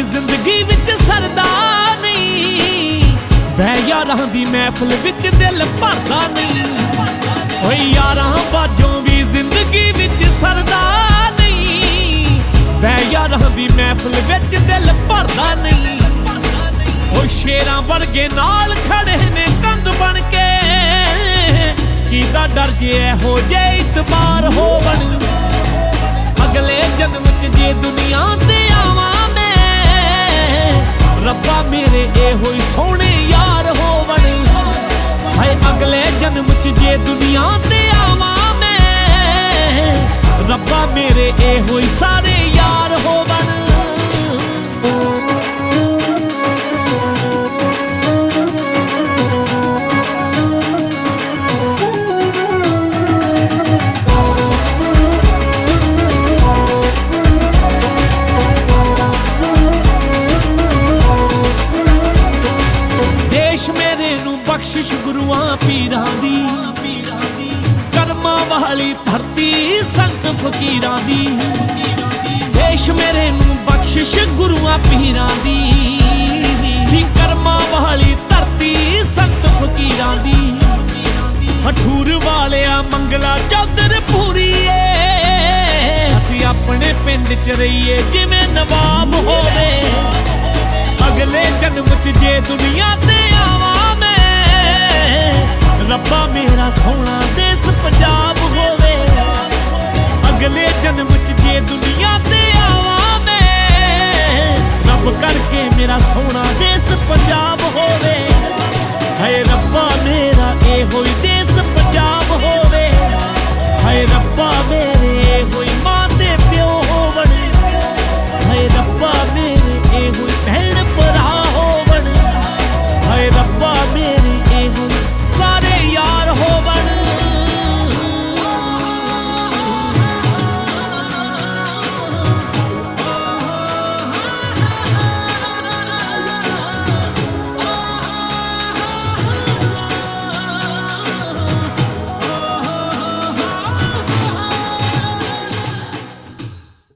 ਮੇਰੀ ਜ਼ਿੰਦਗੀ ਵਿੱਚ ਸਰਦਾ ਨਹੀਂ। ਬਹਿ ਯਾਰਾਂ ਦੀ ਮਹਿਫਲ ਵਿੱਚ ਦਿਲ ਭਰਦਾ ਨਹੀਂ। ਓਏ ਯਾਰਾਂ ਬਾਜੋਂ ਵੀ ਜ਼ਿੰਦਗੀ ਵਿੱਚ ਸਰਦਾ ਨਹੀਂ। ਬਹਿ ਯਾਰਾਂ ਦੀ ਮਹਿਫਲ ਵਿੱਚ ਦਿਲ ਭਰਦਾ ਨਹੀਂ। ਓ ਸ਼ੇਰਾਂ ਵਰਗੇ ਨਾਲ ਖੜੇ ਨੇ ਕੰਧ ਬਣ ਕੇ। ਕੀ ਕੀਦਾ ਡਰ ਜੇ ਇਹੋ ਜੇ ਇਤਬਾਰ ਹੋ ਬਣ ਅਗਲੇ ਜਨਮ ਚ ਜੇ ਦੁਨੀਆ ਮੇਰੇ ਇਹੋ ਹੀ ਸੋਹਣੇ ਯਾਰ ਹੋਵਣ। ਹਾਏ, ਅਗਲੇ ਜਨਮ ਚ ਜੇ ਦੁਨੀਆ ਤੇ ਆਵਾਂ ਮੈਂ, ਰੱਬਾ ਮੇਰੇ ਇਹੋ ਹੀ ਸਾਰੇ ਦੇਸ਼ ਮੇਰੇ ਨੂੰ ਬਖਸ਼ਿਸ਼ ਗੁਰੂਆਂ ਪੀਰਾਂ ਦੀ। ਕਰਮਾਂ ਵਾਲੀ ਧਰਤੀ, ਸੰਤ ਫਕੀਰਾਂ ਦੀ। ਦੇਸ਼ ਮੇਰੇ ਨੂੰ ਬਖਸ਼ਿਸ਼ ਗੁਰੂਆਂ ਪੀਰਾਂ ਦੀ। ਵੀ ਕਰਮਾਂ ਵਾਲੀ ਧਰਤੀ, ਸੰਤ ਫਕੀਰਾਂ ਦੀ। ਹਠੂਰ ਵਾਲਿਆ ਮੰਗਲਾ ਚੌਧਰ ਏ ਅਸੀਂ ਆਪਣੇ ਪਿੰਡ ਚ ਰਹੀਏ, ਜਿਵੇਂ ਨਵਾਬ ਹੋ ਅਗਲੇ ਜਨਮ ਚ ਜੇ ਦੁਨੀਆ ਤੇ ਆਵਾ ਮੈਂ, ਰੱਬ ਕਰਕੇ ਮੇਰਾ ਸੋਹਣਾ ਦੇਸ ਪੰਜਾਬ ਹੋਵੇ। ਹੈ ਰੱਬਾ, ਮੇਰਾ ਇਹੋ